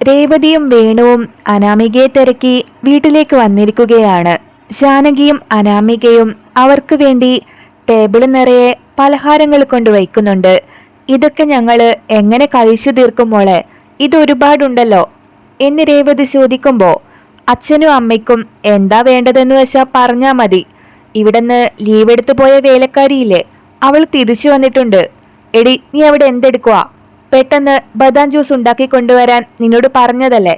രേവതിയും വേണുവും അനാമികയെ തിരക്കി വീട്ടിലേക്ക് വന്നിരിക്കുകയാണ്. ജാനകിയും അനാമികയും അവർക്ക് വേണ്ടി ടേബിൾ നിറയെ പലഹാരങ്ങൾ കൊണ്ട് വയ്ക്കുന്നുണ്ട് ഇതൊക്കെ ഞങ്ങൾ എങ്ങനെ കഴിച്ചു തീർക്കും മോളെ? ഇത് ഒരുപാടുണ്ടല്ലോ. എന്ന് രേവതി ചോദിക്കുമ്പോൾ അച്ഛനും അമ്മയ്ക്കും എന്താ വേണ്ടതെന്ന് വെച്ചാൽ പറഞ്ഞാൽ മതി. ഇവിടുന്ന് ലീവ് എടുത്തു പോയ വേലക്കാരിയില്ലേ? അവൾ തിരിച്ചു വന്നിട്ടുണ്ട്. എടി നീ അവിടെ എന്തെടുക്കുവാ? പെട്ടെന്ന് ബദാം ജ്യൂസ് ഉണ്ടാക്കി കൊണ്ടുവരാൻ നിന്നോട് പറഞ്ഞതല്ലേ?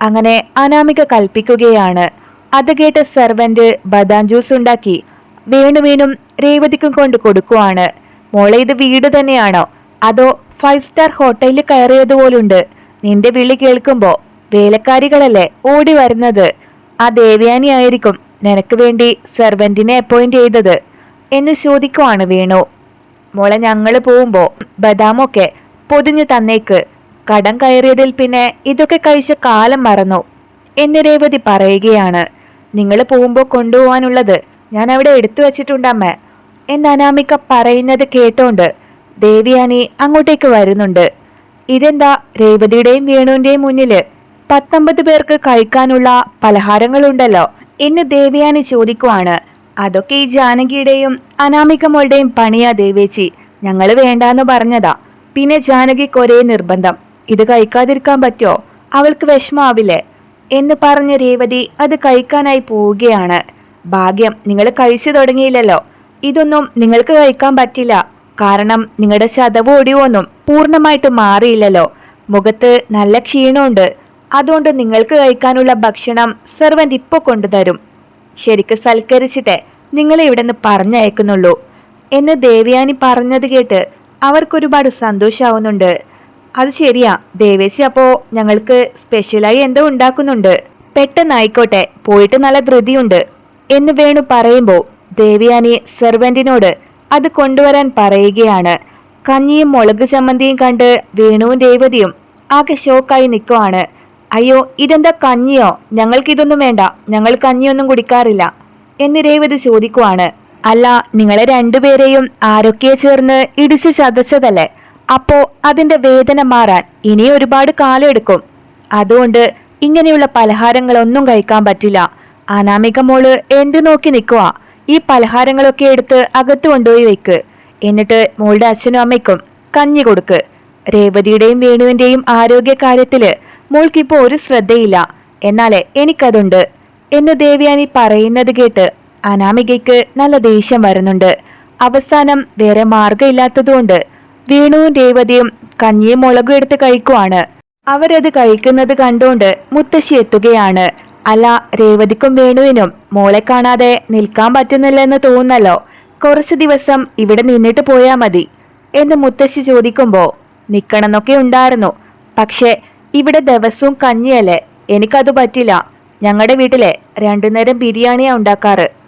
അങ്ങനെ അനാമിക കൽപ്പിക്കുകയാണ്. അത് കേട്ട് സെർവന്റ് ബദാം ജ്യൂസ് ഉണ്ടാക്കി. വേണുവേനും രേവതിക്കും കൊണ്ട് കൊടുക്കുവാണ്. മോളെ ഇത് വീട് തന്നെയാണോ? അതോ ഫൈവ് സ്റ്റാർ ഹോട്ടലിൽ കയറിയതുപോലുണ്ട് നിന്റെ വിളി കേൾക്കുമ്പോ വേലക്കാരികളല്ലേ ഓടി വരുന്നത്? ആ ദേവയാനി ആയിരിക്കും നിനക്ക് വേണ്ടി സെർവന്റിനെ അപ്പോയിന്റ് ചെയ്തത്. എന്ന് ചോദിക്കുവാണ് വേണു. മോളെ ഞങ്ങൾ പോകുമ്പോ ബദാമൊക്കെ പൊതിഞ്ഞു തന്നേക്ക്. കടം കയറിയതിൽ പിന്നെ ഇതൊക്കെ കഴിച്ച കാലം മറന്നു. എന്ന് രേവതി പറയുകയാണ് നിങ്ങൾ പോകുമ്പോൾ കൊണ്ടുപോകാനുള്ളത് ഞാൻ അവിടെ എടുത്തു വച്ചിട്ടുണ്ടമ്മ. എന്ന് അനാമിക പറയുന്നത് കേട്ടോണ്ട് ദേവിയാനി അങ്ങോട്ടേക്ക് വരുന്നുണ്ട്. ഇതെന്താ രേവതിയുടെയും വേണുവിന്റെയും മുന്നിൽ പത്തൊമ്പത് പേർക്ക് കഴിക്കാനുള്ള പലഹാരങ്ങളുണ്ടല്ലോ എന്ന് ദേവിയാനി ചോദിക്കുവാണ്. അതൊക്കെ ഈ ജാനകിയുടെയും അനാമിക മോളുടെയും പണിയാ ദേവേച്ചി. ഞങ്ങൾ വേണ്ടാന്ന് പറഞ്ഞതാ. പിന്നെ ജാനകിക്ക് ഒരേ നിർബന്ധം. ഇത് കഴിക്കാതിരിക്കാൻ പറ്റോ? അവൾക്ക് വിഷമാവില്ലേ? എന്ന് പറഞ്ഞ രേവതി അത് കഴിക്കാനായി പോവുകയാണ്. ഭാഗ്യം നിങ്ങൾ കഴിച്ചു തുടങ്ങിയില്ലല്ലോ. ഇതൊന്നും നിങ്ങൾക്ക് കഴിക്കാൻ പറ്റില്ല. കാരണം നിങ്ങളുടെ ശതവ് ഒടിവൊന്നും പൂർണമായിട്ട് മാറിയില്ലല്ലോ. മുഖത്ത് നല്ല ക്ഷീണമുണ്ട്. അതുകൊണ്ട് നിങ്ങൾക്ക് കഴിക്കാനുള്ള ഭക്ഷണം സെർവന്റ് ഇപ്പോൾ കൊണ്ടുതരും. ശരിക്ക് സൽക്കരിച്ചിട്ടേ നിങ്ങളെ ഇവിടെ നിന്ന് പറഞ്ഞയക്കുന്നുള്ളൂ. എന്ന് ദേവയാനി പറഞ്ഞത് കേട്ട് അവർക്കൊരുപാട് സന്തോഷാവുന്നുണ്ട്. അത് ശരിയാ. ദേവേശി അപ്പോ ഞങ്ങൾക്ക് സ്പെഷ്യലായി എന്തോ ഉണ്ടാക്കുന്നുണ്ട്. പെട്ടെന്നായിക്കോട്ടെ പോയിട്ട് നല്ല ധൃതിയുണ്ട്. എന്ന് വേണു പറയുമ്പോൾ ദേവിയാനി സെർവന്റിനോട് അത് കൊണ്ടുവരാൻ പറയുകയാണ്. കഞ്ഞിയും മുളക് ചമ്മന്തിയും കണ്ട് വേണുവും രേവതിയും ആകെ ഷോക്കായി നിൽക്കുവാണ് അയ്യോ ഇതെന്താ കഞ്ഞിയോ? ഞങ്ങൾക്കിതൊന്നും വേണ്ട. ഞങ്ങൾ കഞ്ഞിയൊന്നും കുടിക്കാറില്ല. എന്ന് രേവതി ചോദിക്കുവാണ്. അല്ല നിങ്ങളെ രണ്ടുപേരെയും ആരൊക്കെ ചേർന്ന് ഇടിച്ചു ചതച്ചതല്ലേ? അപ്പോ അതിന്റെ വേദന മാറാൻ ഇനി ഒരുപാട് കാലം എടുക്കും അതുകൊണ്ട് ഇങ്ങനെയുള്ള പലഹാരങ്ങളൊന്നും കഴിക്കാൻ പറ്റില്ല. അനാമിക മോൾ എന്ത് നോക്കി നിൽക്കുക ഈ പലഹാരങ്ങളൊക്കെ എടുത്ത് അകത്ത് കൊണ്ടുപോയി വെക്ക്. എന്നിട്ട് മോളുടെ അച്ഛനും അമ്മയ്ക്കും കഞ്ഞി കൊടുക്ക്. രേവതിയുടെയും വേണുവിന്റെയും ആരോഗ്യ കാര്യത്തിൽ മോൾക്കിപ്പോ ഒരു ശ്രദ്ധയില്ല. എന്നാലേ എനിക്കതുണ്ട്. എന്ന് ദേവ്യാനി പറയുന്നത് കേട്ട് അനാമികയ്ക്ക് നല്ല ദേഷ്യം വരുന്നുണ്ട്. അവസാനം വേറെ മാർഗമില്ലാത്തതുകൊണ്ട് വേണുവും രേവതിയും കഞ്ഞിയും മുളകും എടുത്ത് കഴിക്കുവാണ്. അവരത് കഴിക്കുന്നത് കണ്ടുകൊണ്ട് മുത്തശ്ശി എത്തുകയാണ്. അല്ല രേവതിക്കും വേണുവിനും മോളെ കാണാതെ നിൽക്കാൻ പറ്റുന്നില്ലെന്ന് തോന്നുന്നല്ലോ. കുറച്ചു ദിവസം ഇവിടെ നിന്നിട്ട് പോയാ മതി എന്ന് മുത്തശ്ശി ചോദിക്കുമ്പോൾ നിക്കണമെന്നൊക്കെ ഉണ്ടായിരുന്നു. പക്ഷെ ഇവിടെ ദിവസവും കഞ്ഞിയല്ലേ? എനിക്കത് പറ്റില്ല. ഞങ്ങളുടെ വീട്ടിലെ രണ്ടു നേരം ബിരിയാണിയാ ഉണ്ടാക്കാറ്.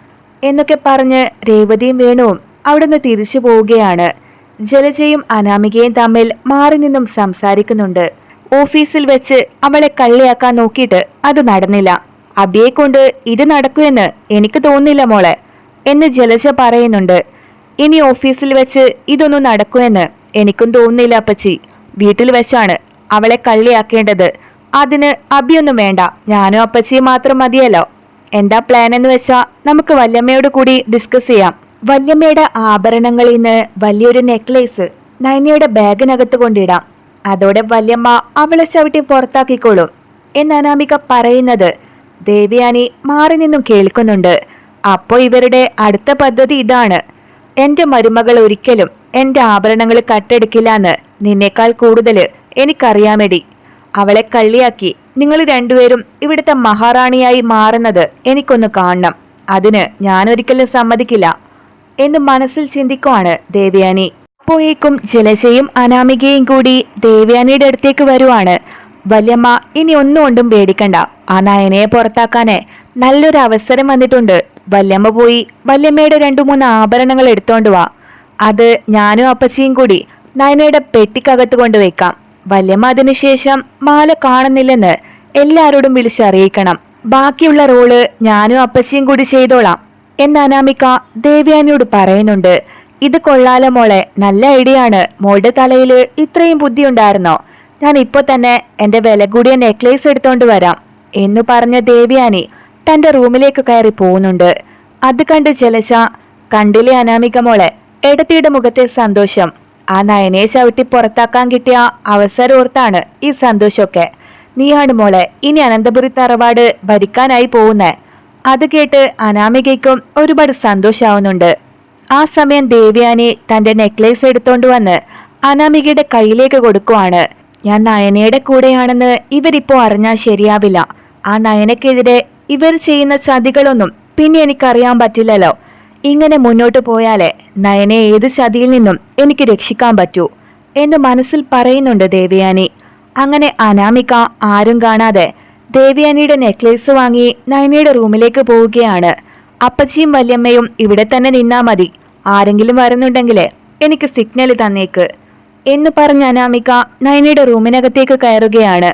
എന്നൊക്കെ പറഞ്ഞ് രേവതിയും വേണുവും അവിടുന്ന് തിരിച്ചു പോവുകയാണ്. ജലജയും അനാമികയും തമ്മിൽ മാറി നിന്നും സംസാരിക്കുന്നുണ്ട്. ഓഫീസിൽ വെച്ച് അവളെ കള്ളിയാക്കാൻ നോക്കിയിട്ട് അത് നടന്നില്ല. അബിയെ കൊണ്ട് ഇത് നടക്കുമെന്ന് എനിക്ക് തോന്നില്ല മോളെ എന്ന് ജലജ പറയുന്നുണ്ട്. ഇനി ഓഫീസിൽ വെച്ച് ഇതൊന്നും നടക്കുമെന്ന് എനിക്കും തോന്നുന്നില്ല അപ്പച്ചി. വീട്ടിൽ വെച്ചാണ് അവളെ കള്ളിയാക്കേണ്ടത്. അതിന് അബിയൊന്നും വേണ്ട. ഞാനും അപ്പച്ചിയും മാത്രം മതിയല്ലോ. എന്താ പ്ലാൻ എന്ന് വെച്ചാൽ നമുക്ക് വല്യമ്മയോട് കൂടി ഡിസ്കസ് ചെയ്യാം. വല്യമ്മയുടെ ആഭരണങ്ങളിൽ നിന്ന് വലിയൊരു നെക്ലേസ് നൈനയുടെ ബാഗിനകത്ത് കൊണ്ടിടാം. അതോടെ വല്യമ്മ അവളെ ചവിട്ടി പുറത്താക്കിക്കോളും. എന്ന് അനാമിക പറയുന്നത് ദേവിയാനി മാറി നിന്നും കേൾക്കുന്നുണ്ട്. അപ്പോ ഇവരുടെ അടുത്ത പദ്ധതി ഇതാണ്. എന്റെ മരുമകൾ ഒരിക്കലും എന്റെ ആഭരണങ്ങൾ കട്ടെടുക്കില്ല എന്ന് നിന്നേക്കാൾ കൂടുതൽ എനിക്കറിയാമെടി. അവളെ കള്ളിയാക്കി നിങ്ങൾ രണ്ടുപേരും ഇവിടുത്തെ മഹാറാണിയായി മാറുന്നത് എനിക്കൊന്ന് കാണണം. അതിന് ഞാനൊരിക്കലും സമ്മതിക്കില്ല. എന്ന് മനസ്സിൽ ചിന്തിക്കുവാണ് ദേവയാനി. അപ്പോഴേക്കും ജലജയും അനാമികയും കൂടി ദേവയാനിയുടെ അടുത്തേക്ക് വരുവാണ്. വല്യമ്മ ഇനി ഒന്നും കൊണ്ടും പേടിക്കണ്ട. ആ നയനയെ പുറത്താക്കാനേ നല്ലൊരു അവസരം വന്നിട്ടുണ്ട്. വല്യമ്മ പോയി വല്യമ്മയുടെ രണ്ടു മൂന്ന് ആഭരണങ്ങൾ എടുത്തോണ്ട് വാ. അത് ഞാനും അപ്പച്ചിയും കൂടി നയനയുടെ പെട്ടിക്കകത്ത് കൊണ്ടുവയ്ക്കാം. വല്യമ്മ അതിനുശേഷം മാല കാണുന്നില്ലെന്ന് എല്ലാരോടും വിളിച്ചറിയിക്കണം ബാക്കിയുള്ള റോൾ ഞാനും അപ്പച്ചിയും കൂടി ചെയ്തോളാം എന്ന് അനാമിക ദേവ്യാനിയോട് പറയുന്നുണ്ട്. ഇത് കൊള്ളാല മോളെ നല്ല ഐഡിയ ആണ്. മോളുടെ തലയിൽ ഇത്രയും ബുദ്ധി ഉണ്ടായിരുന്നോ? ഞാൻ ഇപ്പൊ തന്നെ എന്റെ വില കൂടിയ നെക്ലേസ് എടുത്തോണ്ട് വരാം എന്നു പറഞ്ഞ ദേവ്യാനി തന്റെ റൂമിലേക്ക് കയറി പോകുന്നുണ്ട്. അത് കണ്ട് ജലജ കണ്ടിലെ അനാമിക മോളെ എടത്തിയുടെ മുഖത്തെ സന്തോഷം. ആ നയനെ ചവിട്ടി പുറത്താക്കാൻ കിട്ടിയ അവസരം ഓർത്താണ് ഈ സന്തോഷമൊക്കെ. നീയാണ് മോളെ ഇനി അനന്തപുരി തറവാട് ഭരിക്കാനായി പോകുന്നേ. അത് കേട്ട് അനാമികയ്ക്കും ഒരുപാട് സന്തോഷാവുന്നുണ്ട്. ആ സമയം ദേവ്യാനി തന്റെ നെക്ലേസ് എടുത്തോണ്ട് വന്ന് അനാമികയുടെ കയ്യിലേക്ക് കൊടുക്കുവാണ്. ഞാൻ നയനയുടെ കൂടെയാണെന്ന് ഇവരിപ്പോ അറിഞ്ഞാൽ ശരിയാവില്ല. ആ നയനക്കെതിരെ ഇവർ ചെയ്യുന്ന ചതികളൊന്നും പിന്നെ എനിക്കറിയാൻ പറ്റില്ലല്ലോ. ഇങ്ങനെ മുന്നോട്ട് പോയാലേ നയനെ ഏത് ചതിയിൽ നിന്നും എനിക്ക് രക്ഷിക്കാൻ പറ്റൂ എന്ന് മനസ്സിൽ പറയുന്നുണ്ട് ദേവയാനി. അങ്ങനെ അനാമിക ആരും കാണാതെ ദേവയാനിയുടെ നെക്ലേസ് വാങ്ങി നയനയുടെ റൂമിലേക്ക് പോവുകയാണ്. അപ്പച്ചിയും വല്യമ്മയും ഇവിടെ തന്നെ നിന്നാ മതി. ആരെങ്കിലും വരുന്നുണ്ടെങ്കിൽ എനിക്ക് സിഗ്നൽ തന്നേക്ക് എന്ന് പറഞ്ഞ അനാമിക നയനയുടെ റൂമിനകത്തേക്ക് കയറുകയാണ്.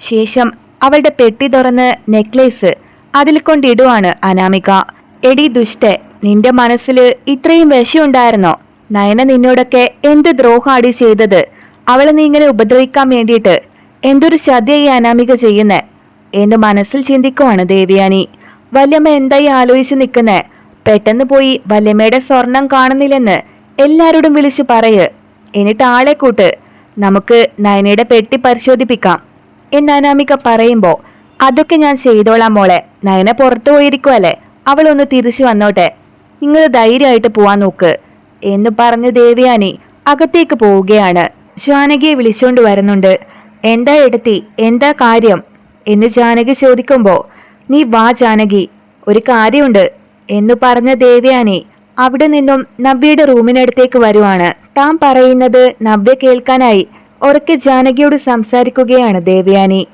ശേഷം അവളുടെ പെട്ടി തുറന്ന് നെക്ലേസ് അതിൽ കൊണ്ടിടുവാണ് അനാമിക. എടി ദുഷ്ടെ നിന്റെ മനസ്സിൽ ഇത്രയും വിഷമുണ്ടായിരുന്നോ നയന നിന്നോടൊക്കെ എന്ത് ദ്രോഹാടി ചെയ്തത്? അവളെ നീ ഇങ്ങനെ ഉപദ്രവിക്കാൻ വേണ്ടിയിട്ട് എന്തൊരു ചതിയായി അനാമിക ചെയ്യുന്നേ? എന്ന് മനസ്സിൽ ചിന്തിക്കുവാണ് ദേവിയാനി. വല്യമ്മ എന്തായി ആലോചിച്ച് നിൽക്കുന്നേ? പെട്ടെന്ന് പോയി വല്യമ്മയുടെ സ്വർണം കാണുന്നില്ലെന്ന് എല്ലാരോടും വിളിച്ചു പറയ്. എന്നിട്ട് ആളെ കൂട്ട്. നമുക്ക് നയനയുടെ പെട്ടി പരിശോധിപ്പിക്കാം. എന്ന് അനാമിക പറയുമ്പോ അതൊക്കെ ഞാൻ ചെയ്തോളാം മോളെ. നയന പുറത്തു പോയിരിക്കുവല്ലേ? അവളൊന്ന് തിരിച്ചു വന്നോട്ടെ. നിങ്ങൾ ധൈര്യമായിട്ട് പോവാൻ നോക്ക്. എന്ന് പറഞ്ഞ് ദേവയാനി അകത്തേക്ക് പോവുകയാണ്. ജാനകിയെ വിളിച്ചുകൊണ്ട് വരുന്നുണ്ട്. എന്താ എടുത്തി എന്താ കാര്യം? എന്ന് ജാനകി ചോദിക്കുമ്പോൾ നീ വാ ജാനകി ഒരു കാര്യമുണ്ട്. എന്ന് പറഞ്ഞ ദേവയാനി അവിടെ നിന്നും നബ്യയുടെ റൂമിനടുത്തേക്ക് വരുവാണ്. താൻ പറയുന്നത് നബ്യ കേൾക്കാനായി ഉറക്കെ ജാനകിയോട് സംസാരിക്കുകയാണ് ദേവയാനി.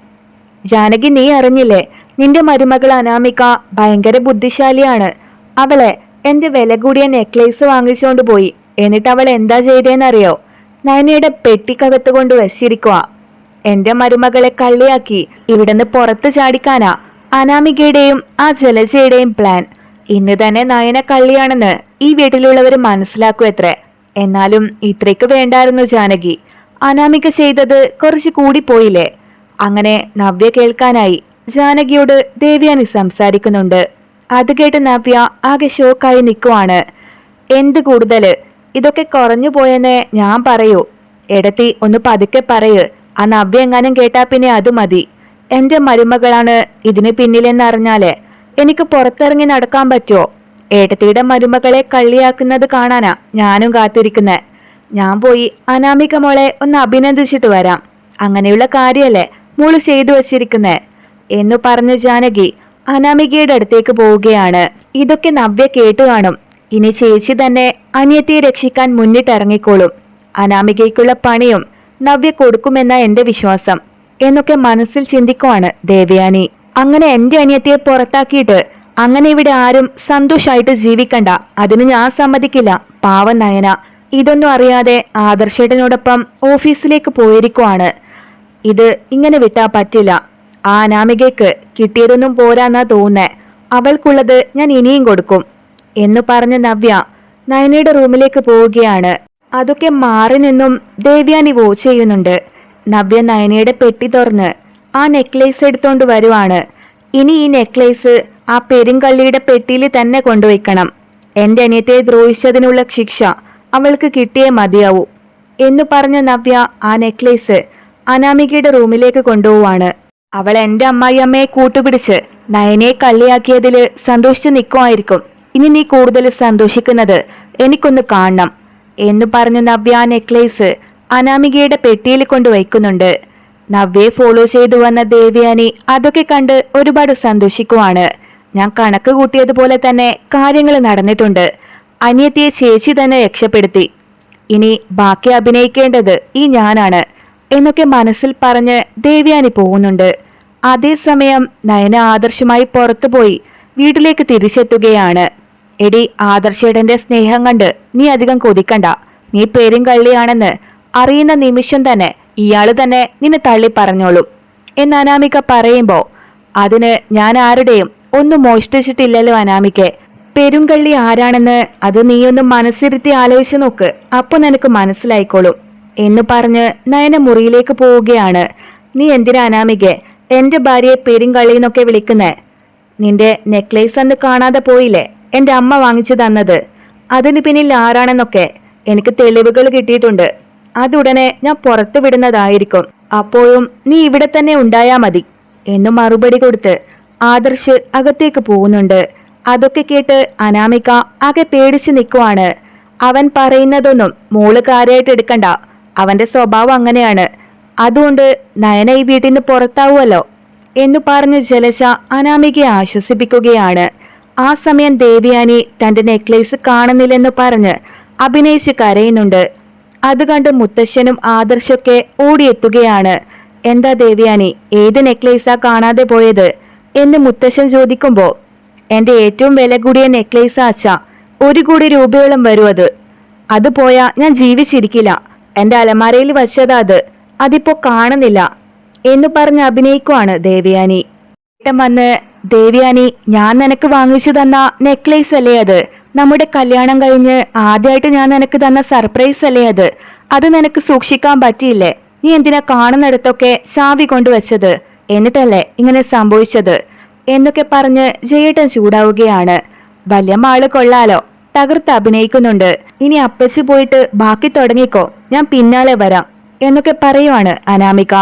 ജാനകി നീ അറിഞ്ഞില്ലേ? നിന്റെ മരുമകൾ അനാമിക ഭയങ്കര ബുദ്ധിശാലിയാണ്. അവളെ എന്റെ വില കൂടിയ നെക്ലേസ് വാങ്ങിച്ചുകൊണ്ട് പോയി. എന്നിട്ട് അവൾ എന്താ ചെയ്തേന്നറിയോ? നയനയുടെ പെട്ടിക്കകത്ത് കൊണ്ട് വെച്ചിരിക്കുക എന്റെ മരുമകളെ കള്ളിയാക്കി ഇവിടുന്ന് പുറത്ത് ചാടിക്കാനാ അനാമികയുടെയും ആ ജലജയുടെയും പ്ലാൻ ഇന്ന് തന്നെ നയന കള്ളിയാണെന്ന് ഈ വീട്ടിലുള്ളവർ മനസ്സിലാക്കൂ എത്രേ എന്നാലും ഇത്രയ്ക്ക് വേണ്ടായിരുന്നു ജാനകി. അനാമിക ചെയ്തത് കുറച്ച് കൂടി പോയില്ലേ? അങ്ങനെ നവ്യ കേൾക്കാനായി ജാനകിയോട് ദേവ്യാനി സംസാരിക്കുന്നുണ്ട്. അത് കേട്ട് നവ്യ ആകെ ഷോക്കായി നിൽക്കുവാണ് എന്ത് കൂടുതൽ ഇതൊക്കെ കുറഞ്ഞു പോയെന്നേ ഞാൻ പറയൂ. എടത്തി ഒന്ന് പതുക്കെ പറയ്. ആ നവ്യ എങ്ങാനും കേട്ടാ പിന്നെ അത് മതി. എന്റെ മരുമകളാണ് ഇതിന് പിന്നിലെന്നറിഞ്ഞാൽ എനിക്ക് പുറത്തിറങ്ങി നടക്കാൻ പറ്റുമോ ഏട്ടത്തിയുടെ മരുമകളെ കള്ളിയാക്കുന്നത് കാണാനാ ഞാനും കാത്തിരിക്കുന്നെ. ഞാൻ പോയി അനാമിക മോളെ ഒന്ന് അഭിനന്ദിച്ചിട്ട് വരാം. അങ്ങനെയുള്ള കാര്യമല്ലേ മോൾ ചെയ്തു വച്ചിരിക്കുന്നത് എന്നു പറഞ്ഞ ജാനകി അനാമികയുടെ അടുത്തേക്ക് പോവുകയാണ്. ഇതൊക്കെ നവ്യ കേട്ടു കാണും. ഇനി ചേച്ചി തന്നെ അനിയത്തിയെ രക്ഷിക്കാൻ മുന്നിട്ടിറങ്ങിക്കോളും. അനാമികയ്ക്കുള്ള പണിയും നവ്യ കൊടുക്കുമെന്ന എന്റെ വിശ്വാസം എന്നൊക്കെ മനസ്സിൽ ചിന്തിക്കുവാണ് ദേവയാനി. അങ്ങനെ എന്റെ അനിയത്തിയെ പുറത്താക്കിയിട്ട് അങ്ങനെ ഇവിടെ ആരും സന്തോഷായിട്ട് ജീവിക്കണ്ട. അതിന് ഞാൻ സമ്മതിക്കില്ല. പാവം നയന. ഇതൊന്നും അറിയാതെ ആദർശേട്ടനോടൊപ്പം ഓഫീസിലേക്ക് പോയിരിക്കുവാണ്. ഇത് ഇങ്ങനെ വിട്ടാ പറ്റില്ല. ആ അനാമികയ്ക്ക് കിട്ടിയതൊന്നും പോരാന്നാ തോന്നേ അവൾക്കുള്ളത് ഞാൻ ഇനിയും കൊടുക്കും. എന്ന് പറഞ്ഞ നവ്യ നയനയുടെ റൂമിലേക്ക് പോവുകയാണ്. അതൊക്കെ മാറി നിന്നും ദേവ്യാനി വോ ചെയ്യുന്നുണ്ട്. നവ്യ നയനയുടെ പെട്ടി തുറന്ന് ആ നെക്ലേസ് എടുത്തോണ്ട് വരുവാണ്. ഇനി ഈ നെക്ലേസ് ആ പെരുങ്കള്ളിയുടെ പെട്ടിയിൽ തന്നെ കൊണ്ടുവയ്ക്കണം. എന്റെ അനിയത്തെ ദ്രോഹിച്ചതിനുള്ള ശിക്ഷ അവൾക്ക് കിട്ടിയേ മതിയാവൂ. എന്നു പറഞ്ഞ നവ്യ ആ നെക്ലേസ് അനാമികയുടെ റൂമിലേക്ക് കൊണ്ടുപോവാണ്. അവൾ എന്റെ അമ്മായിയമ്മയെ കൂട്ടുപിടിച്ച് നയനെ കള്ളിയാക്കിയതിൽ സന്തോഷിച്ച് നിൽക്കുമായിരിക്കും ഇനി നീ കൂടുതൽ സന്തോഷിക്കുന്നത് എനിക്കൊന്ന് കാണണം എന്ന് പറഞ്ഞു നവ്യ നെക്ലേസ് അനാമികയുടെ പെട്ടിയിൽ കൊണ്ടുവയ്ക്കുന്നുണ്ട്. നവ്യയെ ഫോളോ ചെയ്തു വന്ന ദേവയാനി അതൊക്കെ കണ്ട് ഒരുപാട് സന്തോഷിക്കുവാണ്. ഞാൻ കണക്ക് കൂട്ടിയതുപോലെ തന്നെ കാര്യങ്ങൾ നടന്നിട്ടുണ്ട്. അനിയത്തിയെ ചേച്ചി തന്നെ രക്ഷപ്പെടുത്തി. ഇനി ബാക്കി അഭിനയിക്കേണ്ടത് ഈ ഞാനാണ്. എന്നൊക്കെ മനസ്സിൽ പറഞ്ഞ് ദേവ്യാനി പോകുന്നുണ്ട്. അതേസമയം നയന ആദർശമായി പുറത്തുപോയി വീട്ടിലേക്ക് തിരിച്ചെത്തുകയാണ്. എടി ആദർശേടന്റെ സ്നേഹം കണ്ട് നീ അധികം കൊതിക്കണ്ട. നീ പേരും കള്ളിയാണെന്ന് അറിയുന്ന നിമിഷം തന്നെ ഇയാൾ തന്നെ നിന്നെ തള്ളി പറഞ്ഞോളും. എന്ന് അനാമിക പറയുമ്പോ അതിന് ഞാൻ ആരുടെയും ഒന്നും മോഷ്ടിച്ചിട്ടില്ലല്ലോ അനാമിക്ക് പെരുങ്കള്ളി ആരാണെന്ന് അത് നീയൊന്ന് മനസ്സിരുത്തി ആലോചിച്ച് നോക്ക്. അപ്പൊ നിനക്ക് മനസ്സിലായിക്കോളും. എന്ന് പറഞ്ഞ് നയന മുറിയിലേക്ക് പോവുകയാണ്. നീ എന്തിനാ അനാമികെ? എന്റെ ഭാര്യയെ പെരുങ്കള്ളിന്നൊക്കെ വിളിക്കുന്നേ. നിന്റെ നെക്ലേസ് അന്ന് കാണാതെ പോയില്ലേ? എന്റെ അമ്മ വാങ്ങിച്ചു തന്നത്. അതിന് പിന്നിൽ ആരാണെന്നൊക്കെ എനിക്ക് തെളിവുകൾ കിട്ടിയിട്ടുണ്ട്. അതുടനെ ഞാൻ പുറത്തു വിടുന്നതായിരിക്കും. അപ്പോഴും നീ ഇവിടെ തന്നെ ഉണ്ടായാ മതി എന്ന് മറുപടി കൊടുത്ത് ആദർശ് അകത്തേക്ക് പോകുന്നുണ്ട്. അതൊക്കെ കേട്ട് അനാമിക ആകെ പേടിച്ചു നിൽക്കുവാണ്. അവൻ പറയുന്നതൊന്നും മോൾ കാര്യമായിട്ട് എടുക്കണ്ട. അവന്റെ സ്വഭാവം അങ്ങനെയാണ്. അതുകൊണ്ട് നയന ഈ വീട്ടിൽ നിന്ന് പുറത്താവുമല്ലോ എന്ന് പറഞ്ഞ് ജലജ അനാമികയെ ആശ്വസിപ്പിക്കുകയാണ്. ആ സമയം ദേവിയാനി തന്റെ നെക്ലേസ് കാണുന്നില്ലെന്ന് പറഞ്ഞ് അഭിനയിച്ച് കരയുന്നുണ്ട്. അത് കണ്ട് മുത്തശ്ശനും ആദർശൊക്കെ ഓടിയെത്തുകയാണ്. എന്താ ദേവിയാനി ഏത് നെക്ലേസാ കാണാതെ പോയത്? എന്ന് മുത്തശ്ശൻ ചോദിക്കുമ്പോൾ എന്റെ ഏറ്റവും വില കൂടിയ നെക്ലേസ് ആച്ച ഒരു കോടി രൂപയോളം വരും അത്. അത് പോയാ ഞാൻ ജീവിച്ചിരിക്കില്ല. എന്റെ അലമാരയിൽ വച്ചതാ അത്. അതിപ്പോ കാണുന്നില്ല. എന്ന് പറഞ്ഞ് അഭിനയിക്കുവാണ് ദേവയാനി. ഏട്ടൻ വന്ന് ദേവയാനി ഞാൻ നിനക്ക് വാങ്ങിച്ചു തന്ന നെക്ലേസ് അല്ലേ അത്? നമ്മുടെ കല്യാണം കഴിഞ്ഞ് ആദ്യമായിട്ട് ഞാൻ നിനക്ക് തന്ന സർപ്രൈസ് അല്ലേ അത്? അത് നിനക്ക് സൂക്ഷിക്കാൻ പറ്റിയില്ലേ? നീ എന്തിനാ കാണുന്നിടത്തൊക്കെ ചാവി കൊണ്ടുവച്ചത്? എന്നിട്ടല്ലേ ഇങ്ങനെ സംഭവിച്ചത്? എന്നൊക്കെ പറഞ്ഞ് ജയേട്ടൻ ചൂടാവുകയാണ്. വല്യമ്മ കൊള്ളാലോ. തകർത്ത് അഭിനയിക്കുന്നുണ്ട്. ഇനി അപ്പച്ചി പോയിട്ട് ബാക്കി തുടങ്ങിക്കോ. ഞാൻ പിന്നാലെ വരാം. എന്നൊക്കെ പറയുവാണ് അനാമിക.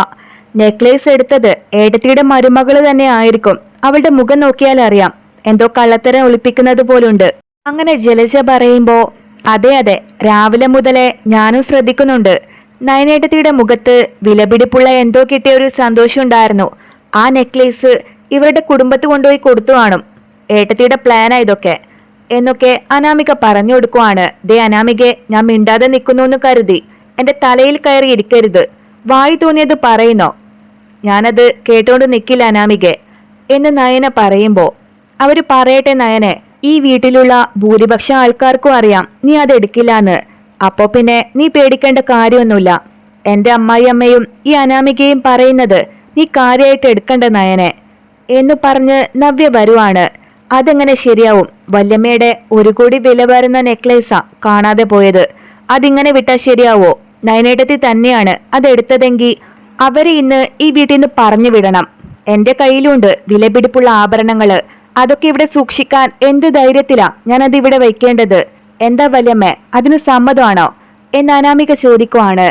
നെക്ലേസ് എടുത്തത് ഏടത്തിയുടെ മരുമകൾ തന്നെ ആയിരിക്കും. അവളുടെ മുഖം നോക്കിയാൽ അറിയാം. എന്തോ കള്ളത്തരം ഒളിപ്പിക്കുന്നത് പോലുണ്ട്. അങ്ങനെ ജലജ പറയുമ്പോ അതെ അതെ. രാവിലെ മുതലേ ഞാനും ശ്രദ്ധിക്കുന്നുണ്ട്. നയനേട്ടത്തിയുടെ മുഖത്ത് വിലപിടിപ്പുള്ള എന്തോ കിട്ടിയ ഒരു സന്തോഷം ഉണ്ടായിരുന്നു. ആ നെക്ലേസ് ഇവരുടെ കുടുംബത്ത് കൊണ്ടുപോയി കൊടുത്തു കാണും. ഏട്ടത്തിയുടെ പ്ലാനാ ഇതൊക്കെ. എന്നൊക്കെ അനാമിക പറഞ്ഞു കൊടുക്കുവാണ്. ദേ അനാമികെ ഞാൻ മിണ്ടാതെ നിൽക്കുന്നു എന്ന് കരുതി. എന്റെ തലയിൽ കയറി ഇരിക്കരുത്. വായി തോന്നിയത് പറയുന്നോ? ഞാനത് കേട്ടോണ്ട് നിൽക്കില്ല അനാമികെ എന്ന് നയന പറയുമ്പോ. അവർ പറയട്ടെ നയനെ ഈ വീട്ടിലുള്ള ഭൂരിപക്ഷം ആൾക്കാർക്കും അറിയാം നീ അത് എടുക്കില്ലാന്ന്. അപ്പോ പിന്നെ നീ പേടിക്കേണ്ട കാര്യമൊന്നുമില്ല. എന്റെ അമ്മായി അമ്മയും ഈ അനാമികയും പറയുന്നത് നീ കാര്യമായിട്ട് എടുക്കണ്ട നയനെ എന്ന് പറഞ്ഞ് നവ്യ വരുവാണ്. അതെങ്ങനെ ശരിയാവും? വല്യമ്മയുടെ ഒരു കോടി വില വരുന്ന നെക്ലേസാ കാണാതെ പോയത്. അതിങ്ങനെ വിട്ടാ ശരിയാവോ? നയനേട്ടത്തി തന്നെയാണ് അതെടുത്തതെങ്കിൽ അവരെ ഇന്ന് ഈ വീട്ടിൽ നിന്ന് പറഞ്ഞു വിടണം. എന്റെ കയ്യിലുണ്ട് വിലപിടിപ്പുള്ള ആഭരണങ്ങൾ അതൊക്കെ ഇവിടെ സൂക്ഷിക്കാൻ എന്ത് ധൈര്യത്തിലാ ഞാനത് ഇവിടെ വയ്ക്കേണ്ടത് എന്താ വല്ലമ്മ അതിന് സമ്മതമാണോ? എന്ന് അനാമിക ചോദിക്കുവാണ്.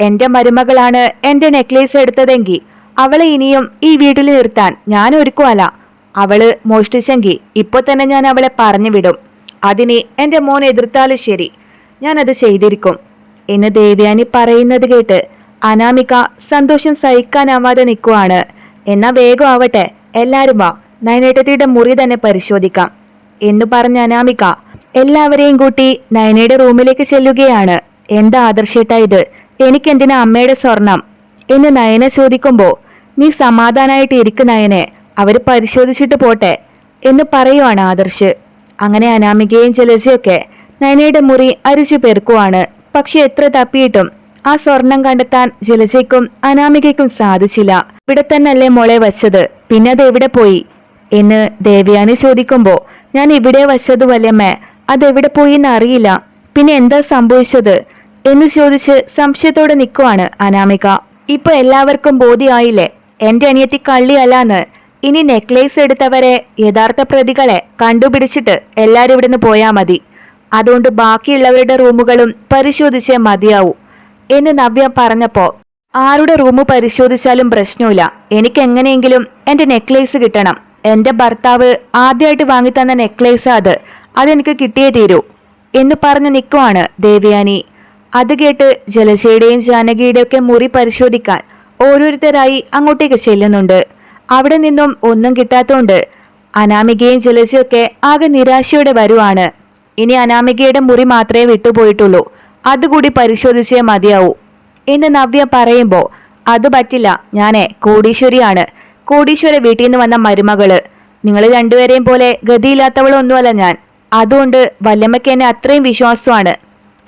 എന്റെ മരുമകളാണ് എന്റെ നെക്ലേസ് എടുത്തതെങ്കിൽ അവളെ ഇനിയും ഈ വീട്ടിൽ നിർത്താൻ ഞാൻ ഒരുക്കുവല്ല. അവൾ മോഷ്ടിച്ചെങ്കിൽ ഇപ്പൊ തന്നെ ഞാൻ അവളെ പറഞ്ഞു വിടും അതിന് എന്റെ മോൻ എതിർത്താലും ശരി. ഞാനത് ചെയ്തിരിക്കും. എന്ന് ദേവ്യാനി പറയുന്നത് കേട്ട് അനാമിക സന്തോഷം സഹിക്കാനാവാതെ നിൽക്കുവാണ് എന്നാ വേഗം ആവട്ടെ എല്ലാരും വാ. നയനേട്ടത്തിയുടെ മുറി തന്നെ പരിശോധിക്കാം. എന്ന് പറഞ്ഞ അനാമിക എല്ലാവരെയും കൂട്ടി നയനയുടെ റൂമിലേക്ക് ചെല്ലുകയാണ്. എന്താ ആദർശേട്ടാ ഇത്? എനിക്കെന്തിനാ അമ്മയുടെ സ്വർണം? എന്ന് നയന ചോദിക്കുമ്പോ നീ സമാധാനായിട്ട് ഇരിക്കു നയനെ. അവർ പരിശോധിച്ചിട്ട് പോട്ടെ എന്ന് പറയുവാണ് ആദർശ്. അങ്ങനെ അനാമികയും ജലജയൊക്കെ നയനയുടെ മുറി അരിച്ചു പെറുക്കുവാണ്. പക്ഷെ എത്ര തപ്പിയിട്ടും ആ സ്വർണം കണ്ടെത്താൻ ജലജയ്ക്കും അനാമികയ്ക്കും സാധിച്ചില്ല. ഇവിടെ തന്നല്ലേ മോളെ വച്ചത്? പിന്നെ അത് എവിടെ പോയി? എന്ന് ദേവയാനി ചോദിക്കുമ്പോ ഞാൻ ഇവിടെ വച്ചത് വല്യമ്മേ അതെവിടെ പോയി എന്ന് അറിയില്ല. പിന്നെ എന്താ സംഭവിച്ചത്? എന്ന് ചോദിച്ച് സംശയത്തോടെ നിൽക്കുവാണ് അനാമിക. ഇപ്പൊ എല്ലാവർക്കും ബോധ്യമായില്ലേ എന്റെ അനിയത്തി കള്ളിയല്ലാന്ന്. ഇനി നെക്ലേസ് എടുത്തവരെ യഥാർത്ഥ പ്രതികളെ കണ്ടുപിടിച്ചിട്ട് എല്ലാരും ഇവിടുന്ന് പോയാൽ മതി. അതുകൊണ്ട് ബാക്കിയുള്ളവരുടെ റൂമുകളും പരിശോധിച്ചേ മതിയാവൂ. എന്ന് നവ്യ പറഞ്ഞപ്പോൾ ആരുടെ റൂം പരിശോധിച്ചാലും പ്രശ്നമില്ല. എനിക്ക് എങ്ങനെയെങ്കിലും എന്റെ നെക്ലേസ് കിട്ടണം. എന്റെ ഭർത്താവ് ആദ്യമായിട്ട് വാങ്ങിത്തന്ന നെക്ലേസ് അത്. അതെനിക്ക് കിട്ടിയേ തീരൂ. എന്ന് പറഞ്ഞു നിൽക്കുവാണ് ദേവയാനി. അത് കേട്ട് ജലജയുടെയും ജാനകിയുടെയൊക്കെ മുറി പരിശോധിക്കാൻ ഓരോരുത്തരായി അങ്ങോട്ടേക്ക് ചെല്ലുന്നുണ്ട്. അവിടെ നിന്നും ഒന്നും കിട്ടാത്തോണ്ട് അനാമികയും ജലജയൊക്കെ ആകെ നിരാശയോടെ വരുവാണ്. ഇനി അനാമികയുടെ മുറി മാത്രമേ വിട്ടുപോയിട്ടുള്ളൂ. അതുകൂടി പരിശോധിച്ചേ മതിയാവൂ. എന്ന് നവ്യ പറയുമ്പോൾ അത് പറ്റില്ല. ഞാനേ കോടീശ്വരിയാണ്. കോടീശ്വര വീട്ടിൽ നിന്ന് വന്ന മരുമകൾ. നിങ്ങൾ രണ്ടുപേരെയും പോലെ ഗതിയില്ലാത്തവളൊന്നുമല്ല ഞാൻ. അതുകൊണ്ട് വല്ലമ്മയ്ക്ക് എന്നെ അത്രയും വിശ്വാസമാണ്.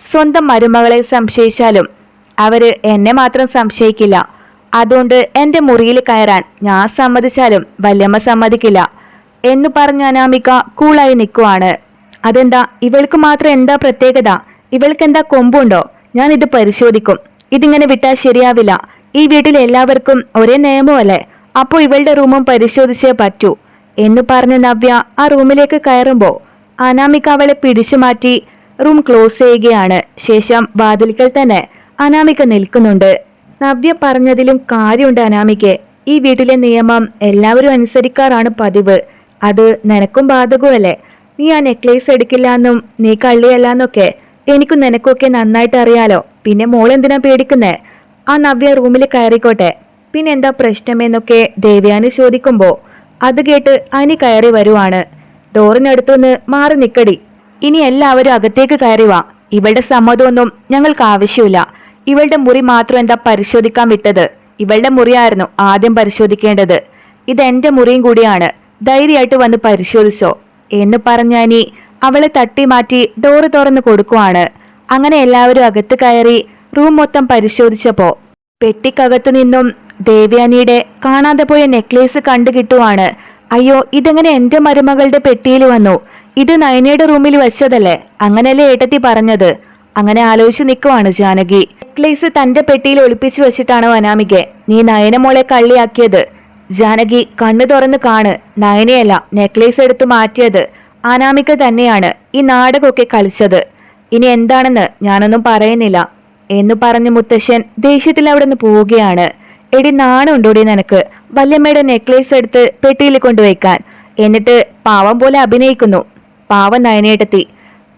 സ്വന്തം മരുമകളെ സംശയിച്ചാലും അവർ എന്നെ മാത്രം സംശയിക്കില്ല. അതുകൊണ്ട് എന്റെ മുറിയിൽ കയറാൻ ഞാൻ സമ്മതിച്ചാലും വല്യമ്മ സമ്മതിക്കില്ല എന്ന് പറഞ്ഞ അനാമിക കൂളായി നിൽക്കുവാണ് അതെന്താ? ഇവൾക്ക് മാത്രം എന്താ പ്രത്യേകത? ഇവൾക്ക് എന്താ കൊമ്പുണ്ടോ? ഞാൻ ഇത് പരിശോധിക്കും. ഇതിങ്ങനെ വിട്ടാൽ ശരിയാവില്ല. ഈ വീട്ടിൽ എല്ലാവർക്കും ഒരേ നിയമമല്ലേ അപ്പോൾ ഇവളുടെ റൂമും പരിശോധിച്ചേ പറ്റൂ എന്ന് പറഞ്ഞ് നവ്യ ആ റൂമിലേക്ക് കയറുമ്പോൾ അനാമിക അവളെ പിടിച്ചു മാറ്റി റൂം ക്ലോസ് ചെയ്യുകയാണ്. ശേഷം വാതിൽക്കൽ തന്നെ അനാമിക നിൽക്കുന്നുണ്ട്. നവ്യ പറഞ്ഞതിലും കാര്യമുണ്ട് അനാമിക്ക് ഈ വീട്ടിലെ നിയമം എല്ലാവരും അനുസരിക്കാറാണ് പതിവ്. അത് നിനക്കും ബാധകമല്ലേ നീ ആ നെക്ലേസ് എടുക്കില്ല എന്നും നീ കള്ളിയല്ല എന്നൊക്കെ എനിക്കും നിനക്കൊക്കെ നന്നായിട്ട് അറിയാലോ. പിന്നെ മോൾ എന്തിനാ പേടിക്കുന്നേ? ആ നവ്യ റൂമിൽ കയറിക്കോട്ടെ. പിന്നെ എന്താ പ്രശ്നമെന്നൊക്കെ ദേവ്യാനി ചോദിക്കുമ്പോ അത് കേട്ട് അനി കയറി വരുവാണ്. ഡോറിനടുത്തുനിന്ന് മാറി നിക്കടി. ഇനി എല്ലാവരും അകത്തേക്ക് കയറി വാ. ഇവളുടെ സമ്മതമൊന്നും ഞങ്ങൾക്ക് ആവശ്യമില്ല. ഇവളുടെ മുറി മാത്രം എന്താ പരിശോധിക്കാൻ വിട്ടത്? ഇവളുടെ മുറിയായിരുന്നു ആദ്യം പരിശോധിക്കേണ്ടത്. ഇത് എന്റെ മുറിയും കൂടിയാണ്. ധൈര്യമായിട്ട് വന്ന് പരിശോധിച്ചോ. എന്ന് പറഞ്ഞാനി അവളെ തട്ടി മാറ്റി ഡോറ് തുറന്നു കൊടുക്കുവാണ്. അങ്ങനെ എല്ലാവരും അകത്ത് കയറി റൂം മൊത്തം പരിശോധിച്ചപ്പോ പെട്ടിക്കകത്തു നിന്നും ദേവ്യാനിയുടെ കാണാതെ പോയ നെക്ലേസ് കണ്ടു കിട്ടുവാണ്. അയ്യോ ഇതെങ്ങനെ എന്റെ മരുമകളുടെ പെട്ടിയിൽ വന്നു? ഇത് നയനയുടെ റൂമിൽ വെച്ചതല്ലേ? അങ്ങനെയല്ലേ ഏട്ടത്തി പറഞ്ഞത്. അങ്ങനെ ആലോചിച്ച് നിൽക്കുവാണ് ജാനകി. നെക്ലേസ് തന്റെ പെട്ടിയിൽ ഒളിപ്പിച്ചു വെച്ചിട്ടാണ് അനാമികെ നീ നയനമോളെ കള്ളിയാക്കിയത്. ജാനകി കണ്ണു തുറന്ന് കാണ്. നയനയല്ല നെക്ലേസ് എടുത്തു മാറ്റിയത്. അനാമിക തന്നെയാണ് ഈ നാടകമൊക്കെ കളിച്ചത്. ഇനി എന്താണെന്ന് ഞാനൊന്നും പറയുന്നില്ല. എന്ന് പറഞ്ഞ് മുത്തശ്ശൻ ദേഷ്യത്തിൽ അവിടെ നിന്ന് പോവുകയാണ്. എടി നാണുണ്ടോടി നിനക്ക്? വല്യമ്മയുടെ നെക്ലേസ് എടുത്ത് പെട്ടിയിൽ കൊണ്ടുവയ്ക്കാൻ. എന്നിട്ട് പാവം പോലെ അഭിനയിക്കുന്നു. പാവം നയനേട്ടത്തി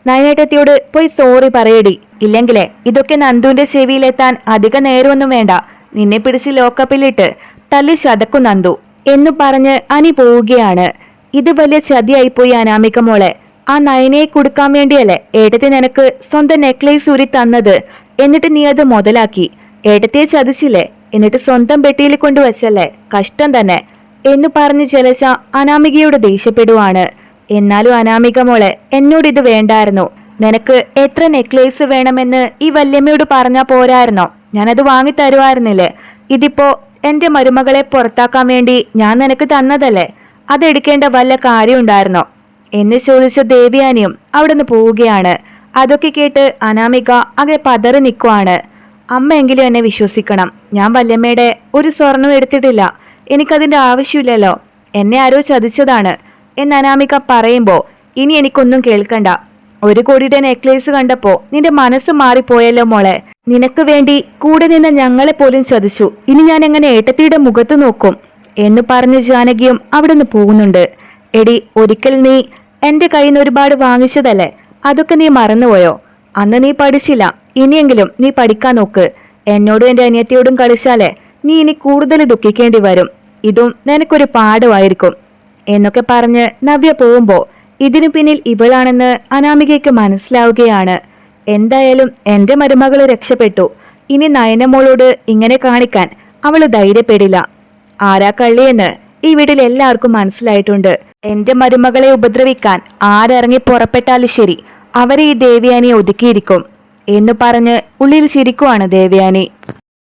നയനേട്ടത്തിയോട് പോയി സോറി പറയടി. ഇല്ലെങ്കിലേ ഇതൊക്കെ നന്ദുവിന്റെ ചെവിയിലെത്താൻ അധിക നേരമൊന്നും വേണ്ട. നിന്നെ പിടിച്ച് ലോക്കപ്പിലിട്ട് തല്ലി ചതക്കും നന്ദു എന്നു പറഞ്ഞ് അനി പോവുകയാണ്. ഇത് വലിയ ചതിയായിപ്പോയി അനാമിക മോളെ. ആ നയനയെ കൊടുക്കാൻ വേണ്ടിയല്ലേ ഏട്ടത്തെ നിനക്ക് സ്വന്തം നെക്ലേസ് ഊരി തന്നത്? എന്നിട്ട് നീ അത് മുതലാക്കി. ഏട്ടത്തെ ചതിച്ചില്ലേ? എന്നിട്ട് സ്വന്തം പെട്ടിയിൽ കൊണ്ടുവച്ചല്ലേ? കഷ്ടം തന്നെ എന്ന് പറഞ്ഞ് ജലശ അനാമികയോട് ദേഷ്യപ്പെടുവാണ്. എന്നാലും അനാമിക മോളെ എന്നോട് ഇത് വേണ്ടായിരുന്നു. നിനക്ക് എത്ര നെക്ലേസ് വേണമെന്ന് ഈ വല്യമ്മയോട് പറഞ്ഞാ പോരായിരുന്നോ? ഞാനത് വാങ്ങി തരുമായിരുന്നില്ലേ ഇതിപ്പോ എന്റെ മരുമകളെ പുറത്താക്കാൻ വേണ്ടി ഞാൻ നിനക്ക് തന്നതല്ലേ? അതെടുക്കേണ്ട വല്ല കാര്യമുണ്ടായിരുന്നോ? എന്ന് ചോദിച്ച ദേവയാനിയും അവിടുന്ന് പോവുകയാണ്. അതൊക്കെ കേട്ട് അനാമിക അകെ പതറി നിൽക്കുവാണ് അമ്മയെങ്കിലും എന്നെ വിശ്വസിക്കണം. ഞാൻ വല്യമ്മയുടെ ഒരു സ്വർണം എടുത്തിട്ടില്ല. എനിക്കതിന്റെ ആവശ്യമില്ലല്ലോ. എന്നെ ആരോ ചതിച്ചതാണ്. എന്ന് അനാമിക പറയുമ്പോ ഇനി എനിക്കൊന്നും കേൾക്കണ്ട. ഒരു കോടിയുടെ നെക്ലേസ് കണ്ടപ്പോ നിന്റെ മനസ്സ് മാറിപ്പോയല്ലോ മോളെ. നിനക്ക് വേണ്ടി കൂടെ നിന്ന് ഞങ്ങളെ പോലും ചതിച്ചു. ഇനി ഞാൻ എങ്ങനെ ഏട്ടത്തിയുടെ മുഖത്ത് നോക്കും? എന്ന് പറഞ്ഞ് ജാനകിയും അവിടുന്ന് പോകുന്നുണ്ട്. എടി ഒരിക്കൽ നീ എന്റെ കയ്യിൽ നിന്ന് ഒരുപാട് വാങ്ങിച്ചതല്ലേ? അതൊക്കെ നീ മറന്നുപോയോ? അന്ന് നീ പഠിച്ചില്ല. ഇനിയെങ്കിലും നീ പഠിക്കാൻ നോക്ക്. എന്നോടും എന്റെ അനിയത്തിയോടും കളിച്ചാലേ നീ ഇനി കൂടുതൽ ദുഃഖിക്കേണ്ടി വരും. ഇതും നിനക്കൊരു പാഠമായിരിക്കും. എന്നൊക്കെ പറഞ്ഞ് നവ്യ പോകുമ്പോ ഇതിനു പിന്നിൽ ഇവളാണെന്ന് അനാമികയ്ക്ക് മനസ്സിലാവുകയാണ്. എന്തായാലും എന്റെ മരുമകൾ രക്ഷപ്പെട്ടു. ഇനി നയനമോളോട് ഇങ്ങനെ കാണിക്കാൻ അവൾ ധൈര്യപ്പെടില്ല. ആരാ കള്ളിയെന്ന് ഈ വീട്ടിൽ എല്ലാവർക്കും മനസ്സിലായിട്ടുണ്ട്. എന്റെ മരുമകളെ ഉപദ്രവിക്കാൻ ആരിറങ്ങി പുറപ്പെട്ടാലും ശരി അവരെ ഈ ദേവയാനി ഒതുക്കിയിരിക്കും എന്ന് പറഞ്ഞ് ഉള്ളിൽ ചിരിക്കുവാണ് ദേവയാനി.